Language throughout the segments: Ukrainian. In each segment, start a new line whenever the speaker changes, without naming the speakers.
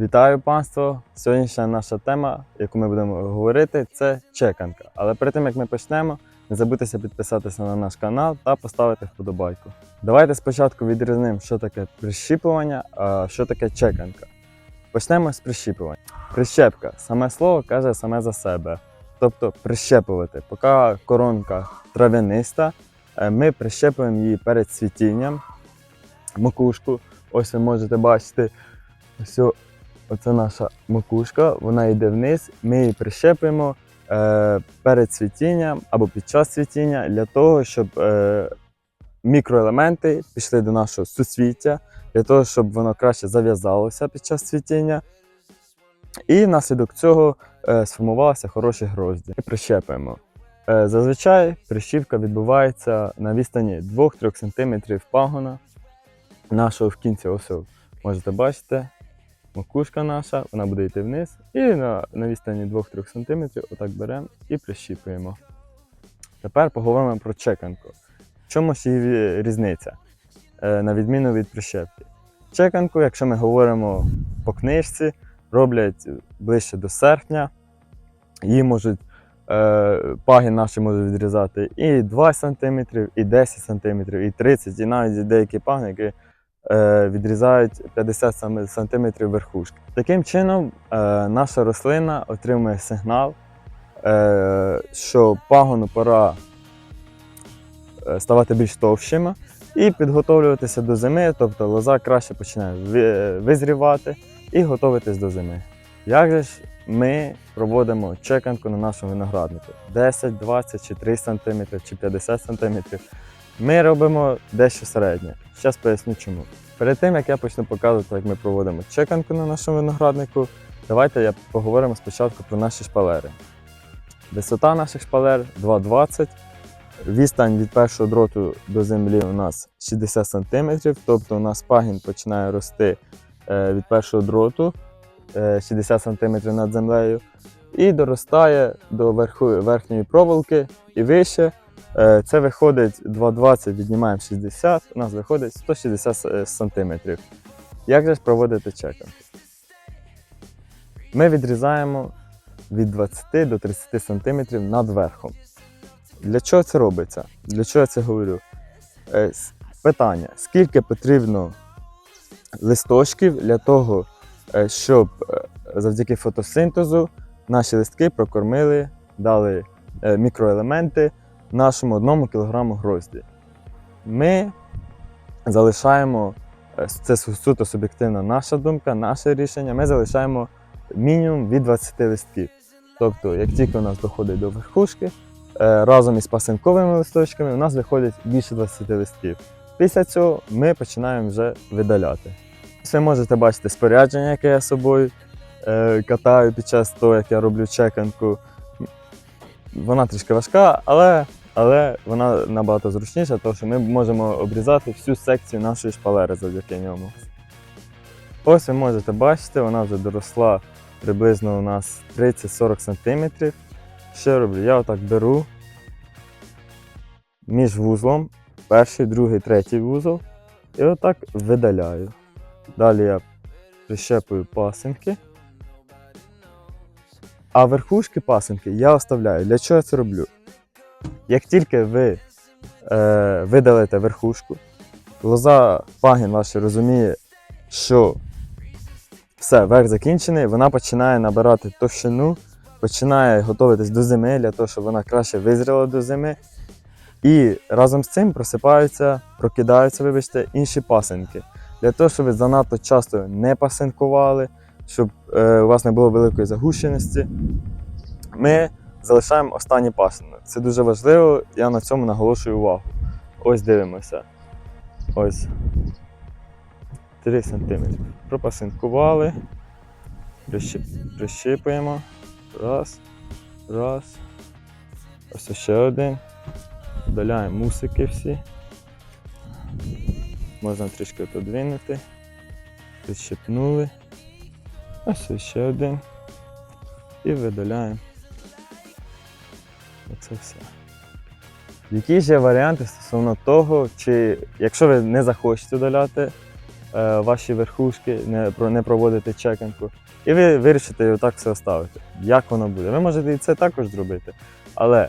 Вітаю панство! Сьогоднішня наша тема, яку ми будемо говорити, це чеканка. Але перед тим як ми почнемо, не забудьте підписатися на наш канал та поставити вподобайку. Давайте спочатку відрізнимо, що таке прищіплювання, а що таке чеканка. Почнемо з прищіплювання. Прищепка саме слово каже саме за себе. Тобто прищепувати. Поки коронка трав'яниста, е, ми прищепуємо її перед цвітінням, макушку. Ось ви можете бачити. Ось оце наша макушка, вона йде вниз. Ми її прищепимо е, перед цвітінням або під час цвітіння для того, щоб е, мікроелементи пішли до нашого суцвіття, для того, щоб воно краще зав'язалося під час цвітіння. І внаслідок цього е, сформувалися хороші грозді. Ми прищепуємо. Зазвичай прищіпка відбувається на відстані 2-3 см пагона нашого в кінці. Ось можете бачити, макушка наша, вона буде йти вниз. І на, на відстані 2-3 см отак беремо і прищіпуємо. Тепер поговоримо про чеканку. В чому ж її різниця, е, на відміну від прищепки? Чеканку, якщо ми говоримо по книжці, роблять ближче до серпня. Її можуть, е, паги наші можуть відрізати і 2 см, і 10 см, і 30 і навіть деякі паги, які відрізають 50 см верхушки. Таким чином, е, наша рослина отримує сигнал, е, що пагону пора е, ставати більш товщими і підготовлюватися до зими, тобто лоза краще починає визрівати і готуватись до зими. Як же ж ми проводимо чеканку на нашому винограднику? 10, 20 чи 3 см, чи 50 см. Ми робимо дещо середнє. Зараз поясню чому. Перед тим як я почну показувати, як ми проводимо чеканку на нашому винограднику, давайте я поговоримо спочатку про наші шпалери. Висота наших шпалер 2,20. Відстань від першого дроту до землі у нас 60 см, тобто у нас пагін починає рости е, від першого дроту е, 60 см над землею і доростає до верху, верхньої проволоки і вище. Е, Це виходить 2,20, віднімаємо 60, у нас виходить 160 см. Як же проводити чеканку? Ми відрізаємо від 20 до 30 см над верхом. Для чого це робиться? Для чого я це говорю? Е, Питання: скільки потрібно листочків для того, е, щоб е, завдяки фотосинтезу наші листки прокормили, дали е, мікроелементи нашому одному кілограму грозді. Ми залишаємо, е, це суто суб'єктивна наша думка, наше рішення. Ми залишаємо мінімум від 20 листків. Тобто, як тільки у нас доходить до верхушки, е, разом із пасинковими листочками у нас виходить більше 20 листків. Після цього ми починаємо вже видаляти. Ви можете бачити спорядження, яке я з собою е, катаю під час того, як я роблю чеканку. Вона трішки важка, але, але вона набагато зручніша, тому що ми можемо обрізати всю секцію нашої шпалери завдяки ньому. Ось ви можете бачити, вона вже доросла приблизно у нас 30-40 см. Що я роблю? Я отак беру між вузлом, перший, другий, третій вузол, і отак видаляю. Далі я прищепую пасинки. А верхушки пасинки я оставляю. Для чого я це роблю? Як тільки ви е, видалите верхушку, лоза пагін ваш розуміє, що все, верх закінчений, вона починає набирати товщину, починає готуватись до зими для того, щоб вона краще визріла до зими. І разом з цим просипаються, прокидаються, вибачте, інші пасинки. Для того, щоб занадто часто не пасинкували, щоб е, у вас не було великої загущеності, ми залишаємо останні пасинок. Це дуже важливо, я на цьому наголошую увагу. Ось дивимося. Ось. 3 см. Пропасинкували. Прищип... Прищипуємо. Раз. Раз. Ось ще один. Вдаляємо мусики всі. Можна трішки подвинути. Прищипнули. Ось ще один. І видаляємо. Оце все. Які ж є варіанти стосовно того, чи якщо ви не захочете удаляти е, ваші верхушки, не, не проводити чеканку. І ви вирішите так все оставити. Як воно буде? Ви можете і це також зробити. Але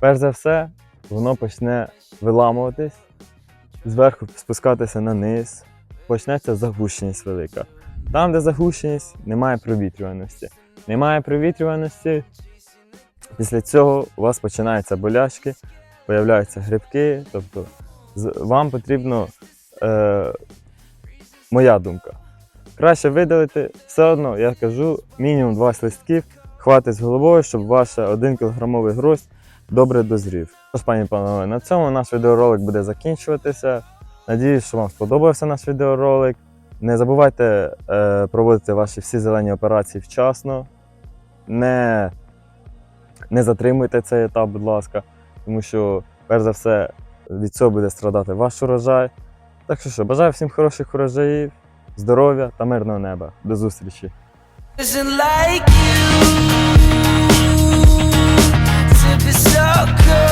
перш за все, воно почне виламуватись, зверху спускатися на низ, почнеться загущеність велика. Там, де загущеність, немає провітрюваності. Немає провітрюваності. Після цього у вас починаються болячки, появляються грибки. Тобто вам потрібно, е, моя думка, краще видалити все одно, я кажу, мінімум 20 листків, хватить з головою, щоб ваш 1 кілограмовий гроздь добре дозрів. Тож, пані панове, на цьому наш відеоролик буде закінчуватися. Надіюсь, що вам сподобався наш відеоролик. Не забувайте е, проводити ваші всі зелені операції вчасно. Не, не затримуйте цей етап, будь ласка, тому що, перш за все, від цього буде страдати ваш урожай. Так що що, бажаю всім хороших урожаїв, здоров'я та мирного неба. До зустрічі!
so good